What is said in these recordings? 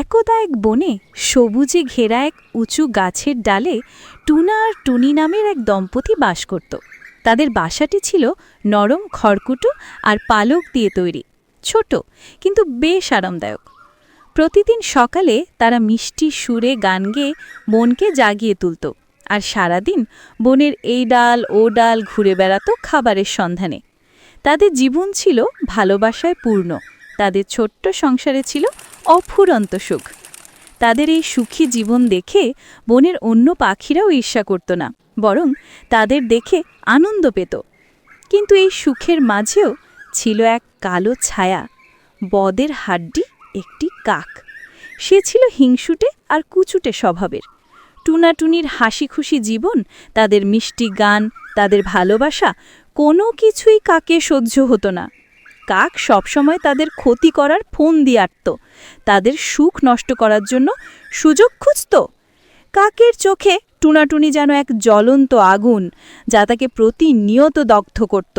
একদা এক বনে সবুজে ঘেরা এক উঁচু গাছের ডালে টুনা আর টুনি নামের এক দম্পতি বাস করত। তাদের বাসাটি ছিল নরম খড়কুটো আর পালক দিয়ে তৈরি, ছোট কিন্তু বেশ আরামদায়ক। প্রতিদিন সকালে তারা মিষ্টি সুরে গান গেয়ে মনকে জাগিয়ে তুলত আর সারাদিন বনের এই ডাল, ও ডাল ঘুরে বেড়াতো খাবারের সন্ধানে। তাদের জীবন ছিল ভালোবাসায় পূর্ণ। তাদের ছোট্ট সংসারে ছিল অফুরন্ত সুখ। তাদের এই সুখী জীবন দেখে বনের অন্য পাখিরাও ঈর্ষা করত না, বরং তাদের দেখে আনন্দ পেত। কিন্তু এই সুখের মাঝেও ছিল এক কালো ছায়া, বদের হাড্ডি একটি কাক। সে ছিল হিংসুটে আর কুচুটে স্বভাবের। টুনাটুনির হাসি খুশি জীবন, তাদের মিষ্টি গান, তাদের ভালোবাসা কোনো কিছুই কাকে সহ্য হতো না। কাক সবসময় তাদের ক্ষতি করার ফোন দিয়ে আটত তাদের সুখ নষ্ট করার জন্য সুযোগ খুঁজত। কাকের চোখে টুনাটুনি যেন এক জ্বলন্ত আগুন যা তাকে প্রতিনিয়ত দগ্ধ করত।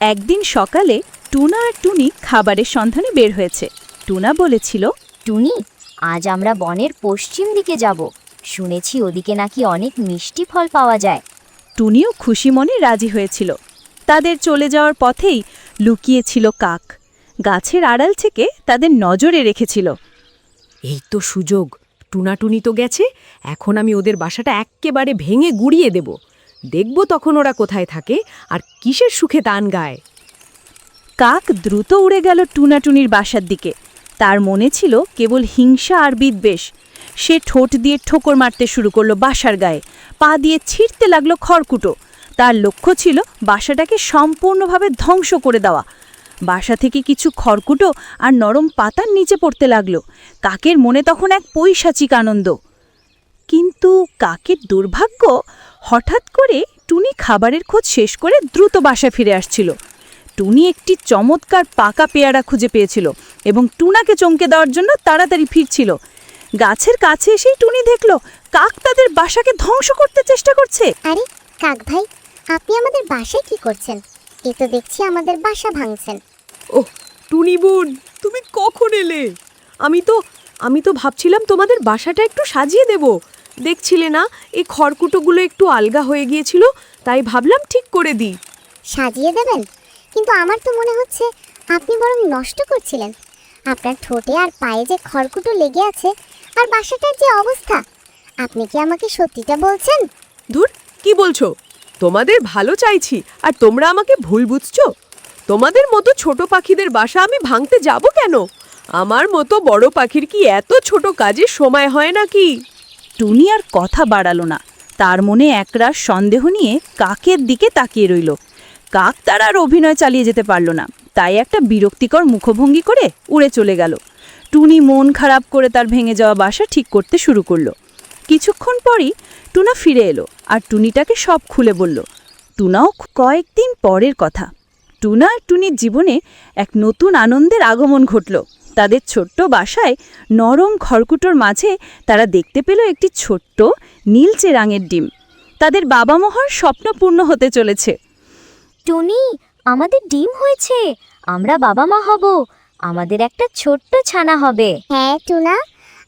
একদিন সকালে টুনা আর টুনি খাবারের সন্ধানে বের হয়েছে। টুনা বলেছিল টুনি আজ আমরা বনের পশ্চিম দিকে যাব। শুনেছি ওদিকে নাকি অনেক মিষ্টি ফল পাওয়া যায়। টুনিও খুশি মনে রাজি হয়েছিল। তাদের চলে যাওয়ার পথেই লুকিয়েছিল কাক। গাছের আড়াল থেকে তাদের নজরে রেখেছিল। এই তো সুযোগ টুনাটুনি তো গেছে এখন আমি ওদের বাসাটা এক্কেবারে ভেঙে গুড়িয়ে দেব। দেখব তখন ওরা কোথায় থাকে আর কিসের সুখে তান গায়। কাক দ্রুত উড়ে গেল টুনাটুনির বাসার দিকে। তার মনে ছিল কেবল হিংসা আর বিদ্বেষ। সে ঠোঁট দিয়ে ঠোকর মারতে শুরু করল বাসার গায়ে পা দিয়ে ছিঁড়তে লাগল খড়কুটো। তার লক্ষ্য ছিল বাসাটাকে সম্পূর্ণভাবে ধ্বংস করে দেওয়া। বাসা থেকে কিছু খড়কুটো আর নরম পাতার নিচে পড়তে লাগল। কাকের মনে তখন এক পৈশাচিক আনন্দ। কিন্তু কাকের দুর্ভাগ্য, হঠাৎ করে টুনি খাবারের খোঁজ শেষ করে দ্রুত বাসা ফিরে আসছিল। টুনি একটি চমৎকার পাকা পেয়ারা খুঁজে পেয়েছিল এবং টুনাকে চমকে দেওয়ার জন্য তাড়াতাড়ি ফিরছিল। গাছের কাছে এসেই টুনি দেখল, কাক তাদের বাসাকে ধ্বংস করতে চেষ্টা করছে। আরে, কাক ভাই আপনি আমাদের বাসায় কি করছেন? এ তো দেখছি আমাদের বাসা ভাঙছেন। ওহ টুনি বোন তুমি কখন এলে? আমি তো আমি তো ভাবছিলাম তোমাদের বাসাটা একটু সাজিয়ে দেব। দেখছিলে না এই খড়কুটোগুলো একটু আলগা হয়ে গিয়েছিল তাই ভাবলাম ঠিক করে দিই। সাজিয়ে দেবেন? কিন্তু আমার তো মনে হচ্ছে আপনি বরং নষ্ট করছিলেন। আপনার ঠোঁটে আর পায়ে যে খড়কুটো লেগে আছে আর বাসাটার যে অবস্থা আপনি কি আমাকে সত্যিটা বলছেন? ধুর কি বলছো? তোমাদের ভালো চাইছি, আর তোমরা আমাকে ভুল বুঝছ? তোমাদের মতো ছোট পাখিদের বাসা আমি ভাঙতে যাব কেন? আমার মতো বড় পাখির কি এত ছোট কাজে সময় হয় নাকি? টুনি আর কথা বাড়ালো না। তার মনে একরাশ সন্দেহ নিয়ে কাকের দিকে তাকিয়ে রইল। কাক তার আর অভিনয় চালিয়ে যেতে পারল না। তাই একটা বিরক্তিকর মুখভঙ্গি করে উড়ে চলে গেল। টুনি মন খারাপ করে তার ভেঙে যাওয়া বাসা ঠিক করতে শুরু করল। কিছুক্ষণ পরই টুনা ফিরে এলো আর টুনিটাকে সব খুলে বলল টুনাও কয়েকদিন পরের কথা। টুনা আর টুনির জীবনে এক নতুন আনন্দের আগমন ঘটল। তাদের ছোট্ট বাসায় নরম খড়কুটোর মাঝে তারা দেখতে পেল একটি ছোট্ট নীলচে রাঙের ডিম। তাদের বাবা মহার স্বপ্ন পূর্ণ হতে চলেছে। টুনি আমাদের ডিম হয়েছে। আমরা বাবা মা হব। আমাদের একটা ছোট্ট ছানা হবে। হ্যাঁ টুনা।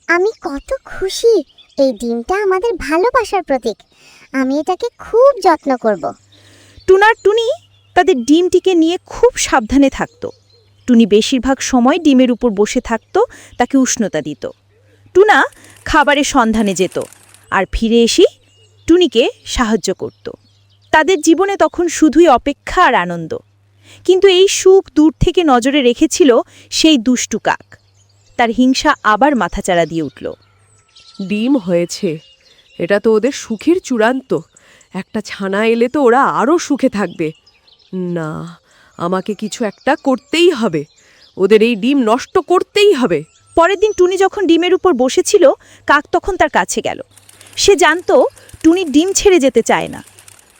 আমি কত খুশি। এই ডিমটা আমাদের ভালোবাসার প্রতীক। আমি এটাকে খুব যত্ন করব। টুনার টুনি তাদের ডিমটিকে নিয়ে খুব সাবধানে থাকত। টুনি বেশিরভাগ সময় ডিমের উপর বসে থাকত, তাকে উষ্ণতা দিত। টুনা খাবারের সন্ধানে যেত আর ফিরে এসেই টুনিকে সাহায্য করত। তাদের জীবনে তখন শুধুই অপেক্ষা আর আনন্দ। কিন্তু এই সুখ দূর থেকে নজরে রেখেছিল সেই দুষ্টু কাক। তার হিংসা আবার মাথাচাড়া দিয়ে উঠল। ডিম হয়েছে। এটা তো ওদের সুখের চূড়ান্ত। একটা ছানা এলে তো ওরা আরও সুখে থাকবে। না আমাকে কিছু একটা করতেই হবে। ওদের এই ডিম নষ্ট করতেই হবে। পরের দিন টুনি যখন ডিমের উপর বসেছিল কাক তখন তার কাছে গেল। সে জানতো টুনি ডিম ছেড়ে যেতে চায় না।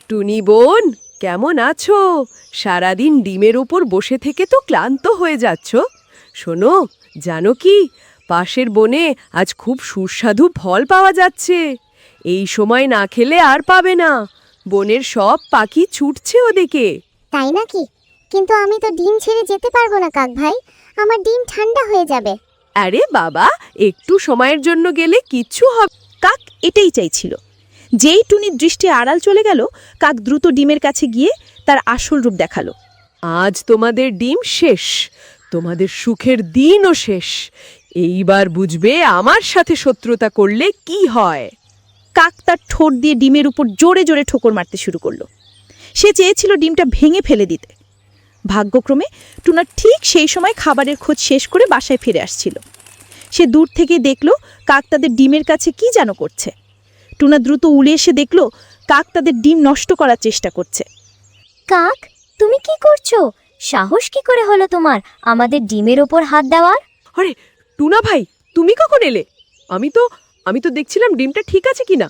টুনি বোন কেমন আছো? সারাদিন ডিমের ওপর বসে থেকে তো ক্লান্ত হয়ে যাচ্ছ। শোনো জানো কি? পাশের বনে আজ খুব সুস্বাদু ফল পাওয়া যাচ্ছে। এই সময় না খেলে আর পাবে না। বনের সব পাখি ছুটছে ওদিকে। তাই নাকি? কিন্তু আমি তো ডিম ছেড়ে যেতে পারব না কাক ভাই। আমার ডিম ঠান্ডা হয়ে যাবে। আরে বাবা একটু সময়ের জন্য গেলে কিচ্ছু হবে কাক এটাই চাইছিল। যেই টুনির দৃষ্টি আড়াল চলে গেল কাক দ্রুত ডিমের কাছে গিয়ে তার আসল রূপ দেখাল। আজ তোমাদের ডিম শেষ তোমাদের সুখের দিনও শেষ। এইবার বুঝবে আমার সাথে শত্রুতা করলে কি হয়। কাক তার ঠোঁট দিয়ে ডিমের উপর জোরে জোরে ঠোকর মারতে শুরু করল। সে চেয়েছিল ডিমটা ভেঙে ফেলে দিতে। ভাগ্যক্রমে টুনা ঠিক সেই সময় খাবারের খোঁজ শেষ করে বাসায় ফিরে আসছিল। সে দূর থেকে দেখল কাক তাদের ডিমের কাছে কি যেন করছে। টুনা দ্রুত উড়ে এসে দেখল কাক তাদের ডিম নষ্ট করার চেষ্টা করছে। কাক তুমি কি করছ? সাহস কি করে হলো তোমার? আমাদের ডিমের ওপর হাত দেওয়ার? আরে টুনা ভাই তুমি কখন এলে? আমি তো আমি তো দেখছিলাম ডিমটা ঠিক আছে কিনা।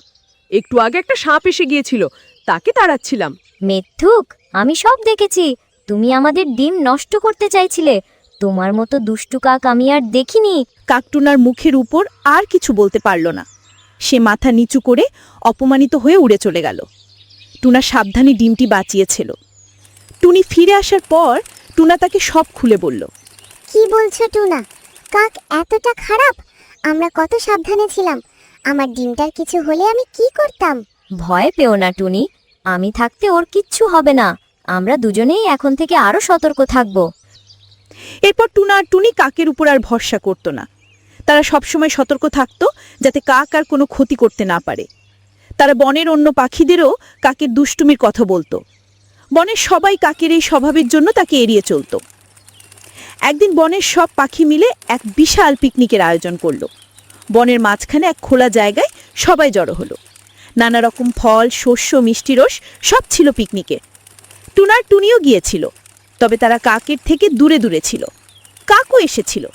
একটু আগে একটা সাপ এসে গিয়েছিল তাকে তাড়াচ্ছিলাম। মেথুক আমি সব দেখেছি। তুমি আমাদের ডিম নষ্ট করতে চাইছিলে। তোমার মতো দুষ্টু কাক আমি আর দেখিনি। কাকটুনার মুখের উপর আর কিছু বলতে পারল না। সে মাথা নিচু করে অপমানিত হয়ে উড়ে চলে গেল। টুনা সাবধানে ডিমটি বাঁচিয়েছিল। টুনি ফিরে আসার পর টুনা তাকে সব খুলে বলল কি বলছো টুনা? কাক এতটা খারাপ? আমরা কত সাবধানে ছিলাম। আমার ডিমটার কিছু হলে আমি কি করতাম? ভয় পেও না টুনি। আমি থাকতে ওর কিচ্ছু হবে না। আমরা দুজনেই এখন থেকে আরও সতর্ক থাকব। এরপর টুনা আর টুনি কাকের উপর আর ভরসা করত না। তারা সবসময় সতর্ক থাকত যাতে কাক আর কোনো ক্ষতি করতে না পারে। তারা বনের অন্য পাখিদেরও কাকের দুষ্টুমির কথা বলতো। বনের সবাই কাকের এই স্বভাবের জন্য তাকে এড়িয়ে চলত। একদিন বনের সব পাখি মিলে এক বিশাল পিকনিকের আয়োজন করল। বনের মাঝখানে এক খোলা জায়গায় সবাই জড়ো হলো। নানা রকম ফল, শস্য, মিষ্টি রস সব ছিল পিকনিকে। টুনার টুনিও গিয়েছিল, তবে তারা কাকের থেকে দূরে দূরে ছিল। কাকও এসেছিল,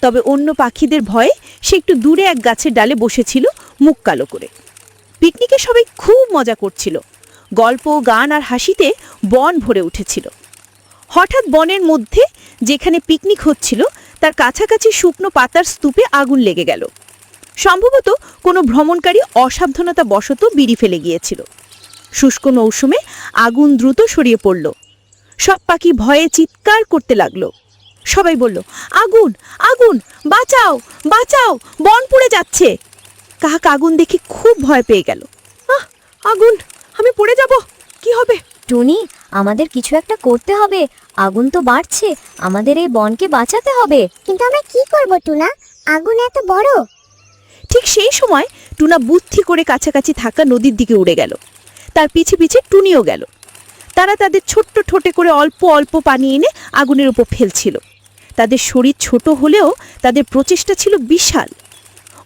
তবে অন্য পাখিদের ভয়ে সে একটু দূরে এক গাছের ডালে বসেছিল মুখ কালো করে। পিকনিকে সবাই খুব মজা করছিল। গল্প, গান আর হাসিতে বন ভরে উঠেছিল। হঠাৎ বনের মধ্যে যেখানে পিকনিক হচ্ছিল, তার কাছাকাছি শুকনো পাতার স্তূপে আগুন লেগে গেল। সম্ভবত কোনো ভ্রমণকারী অসাবধানতা বশত বিড়ি ফেলে গিয়েছিল। শুষ্ক মৌসুমে আগুন দ্রুত সরিয়ে পড়ল। সব পাখি ভয়ে চিৎকার করতে লাগল। সবাই বলল, আগুন আগুন, বাঁচাও বাঁচাও, বন পুড়ে যাচ্ছে। কাক আগুন দেখে খুব ভয় পেয়ে গেল। আহ, আগুন, আমি পড়ে যাব, কি হবে? টুনি আমাদের কিছু একটা করতে হবে। আগুন তো বাড়ছে আমাদের এই বনকে বাঁচাতে হবে। কিন্তু আমরা কি করব টুনা? আগুন এত বড়। ঠিক সেই সময় টুনা বুদ্ধি করে কাছাকাছি থাকা নদীর দিকে উড়ে গেল। তার পিছে পিছে টুনিও গেল। তারা তাদের ছোট্ট ঠোঁটে করে অল্প অল্প পানি এনে আগুনের উপর ফেলছিল। তাদের শরীর ছোট হলেও তাদের প্রচেষ্টা ছিল বিশাল।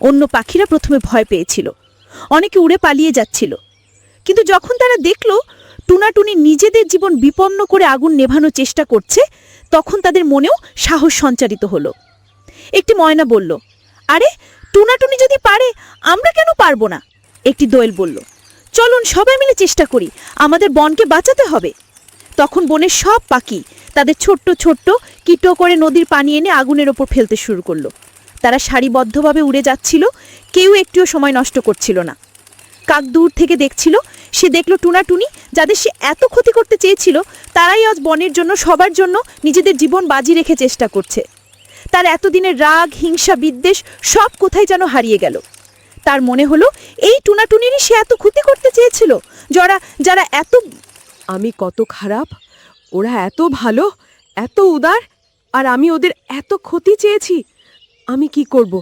অন্য পাখিরা প্রথমে ভয় পেয়েছিল। অনেকে উড়ে পালিয়ে যাচ্ছিল। কিন্তু যখন তারা দেখল টুনাটুনি নিজেদের জীবন বিপন্ন করে আগুন নেভানোর চেষ্টা করছে, তখন তাদের মনেও সাহস সঞ্চারিত হলো। একটি ময়না বলল, আরে, টুনাটুনি যদি পারে, আমরা কেন পারব না? একটি দোয়েল বলল, চলুন সবাই মিলে চেষ্টা করি, আমাদের বনকে বাঁচাতে হবে। তখন বনের সব পাখি তাদের ছোট্ট ছোট্ট কিটো করে নদীর পানি এনে আগুনের ওপর ফেলতে শুরু করল। তারা সারিবদ্ধভাবে উড়ে যাচ্ছিল, কেউ একটিও সময় নষ্ট করছিল না। কাক দূর থেকে দেখছিল। সে দেখল টুনাটুনি যাদের সে এত ক্ষতি করতে চেয়েছিল, তারাই আজ বনের জন্য, সবার জন্য নিজেদের জীবন বাজি রেখে চেষ্টা করছে। তার এতদিনের রাগ, হিংসা, বিদ্বেষ সব কোথায় যেন হারিয়ে গেল। তার মনে হলো, এই টুনাটুনিরই সে এত ক্ষতি করতে চেয়েছিল, যারা যারা এত আমি কত খারাপ, ওরা এত ভালো, এত উদার, আর আমি ওদের এত ক্ষতি চেয়েছি, আমি কি করব?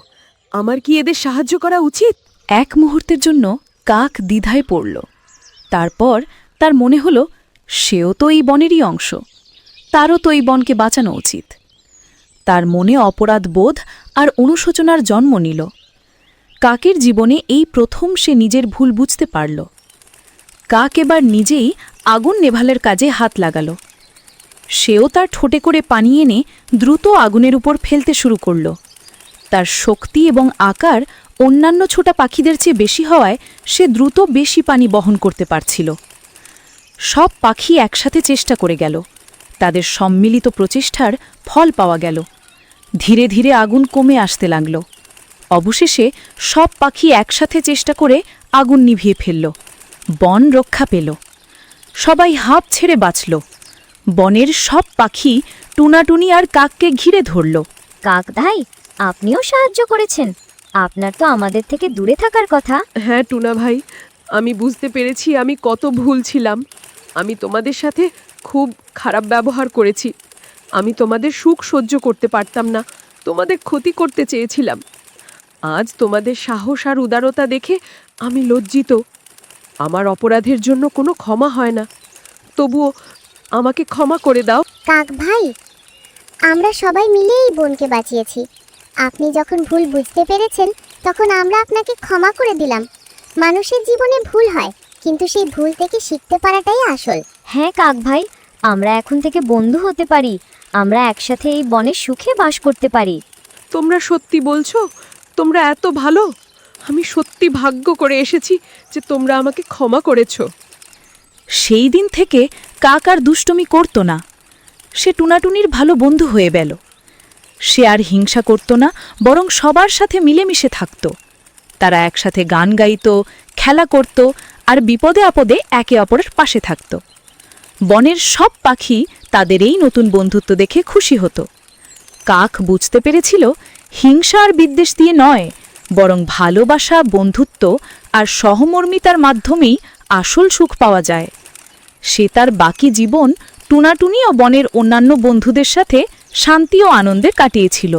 আমার কি এদের সাহায্য করা উচিত? এক মুহূর্তের জন্য কাক দ্বিধায় পড়ল। তারপর তার মনে হলো, সেও তো এই বনেরই অংশ। তারও তো এই বনকে বাঁচানো উচিত। তার মনে অপরাধ বোধ আর অনুশোচনার জন্ম নিল। কাকের জীবনে এই প্রথম সে নিজের ভুল বুঝতে পারল। কাক এবার নিজেই আগুন নেভালের কাজে হাত লাগালো। সেও তার ঠোঁটে করে পানি এনে দ্রুত আগুনের উপর ফেলতে শুরু করল। তার শক্তি এবং আকার অন্যান্য ছোটা পাখিদের চেয়ে বেশি হওয়ায় সে দ্রুত বেশি পানি বহন করতে পারছিল। সব পাখি একসাথে চেষ্টা করে গেল। তাদের সম্মিলিত প্রচেষ্টার ফল পাওয়া গেল। ধীরে ধীরে আগুন কমে আসতে লাগল। অবশেষে সব পাখি একসাথে চেষ্টা করে আগুন নিভিয়ে ফেলল। বন রক্ষা পেল। সবাই হাঁপ ছেড়ে বাঁচল। বনের সব পাখি টুনাটুনি আর কাককে ঘিরে ধরল। কাক ভাই আপনিও সাহায্য করেছেন। আপনার তো আমাদের থেকে দূরে থাকার কথা। হ্যাঁ টুনা ভাই আমি বুঝতে পেরেছি আমি কত ভুল ছিলাম। আমি তোমাদের সাথে খুব খারাপ ব্যবহার করেছি। আমি তোমাদের সুখ সহ্য করতে পারতাম না তোমাদের ক্ষতি করতে চেয়েছিলাম। আজ তোমাদের সাহস আর উদারতা দেখে আমি লজ্জিত। আমার অপরাধের জন্য কোনো ক্ষমা হয় না। তবুও আমাকে ক্ষমা করে দাও। কাক ভাই আমরা সবাই মিলে এই বোনকে বাঁচিয়েছি। আপনি যখন ভুল বুঝতে পেরেছেন তখন আমরা আপনাকে ক্ষমা করে দিলাম। মানুষের জীবনে ভুল হয় কিন্তু সেই ভুল থেকে শিখতে পারাটাই আসল। হ্যাঁ কাক ভাই আমরা এখন থেকে বন্ধু হতে পারি। আমরা একসাথে এই বনের সুখে বাস করতে পারি। তোমরা সত্যি বলছো? তোমরা এত ভালো? আমি সত্যি ভাগ্য করে এসেছি যে তোমরা আমাকে ক্ষমা করেছ। সেই দিন থেকে কাক আর দুষ্টমি করত না। সে টুনাটুনির ভালো বন্ধু হয়ে গেল। সে আর হিংসা করত না, বরং সবার সাথে মিলেমিশে থাকত। তারা একসাথে গান গাইত, খেলা করত আর বিপদে আপদে একে অপরের পাশে থাকত। বনের সব পাখি তাদের এই নতুন বন্ধুত্ব দেখে খুশি হতো। কাক বুঝতে পেরেছিল, হিংসা আর বিদ্বেষ দিয়ে নয়, বরং ভালোবাসা, বন্ধুত্ব আর সহমর্মিতার মাধ্যমেই আসল সুখ পাওয়া যায়। সে তার বাকি জীবন টুনাটুনি ও বনের অন্যান্য বন্ধুদের সাথে শান্তি ও আনন্দে কাটিয়েছিল।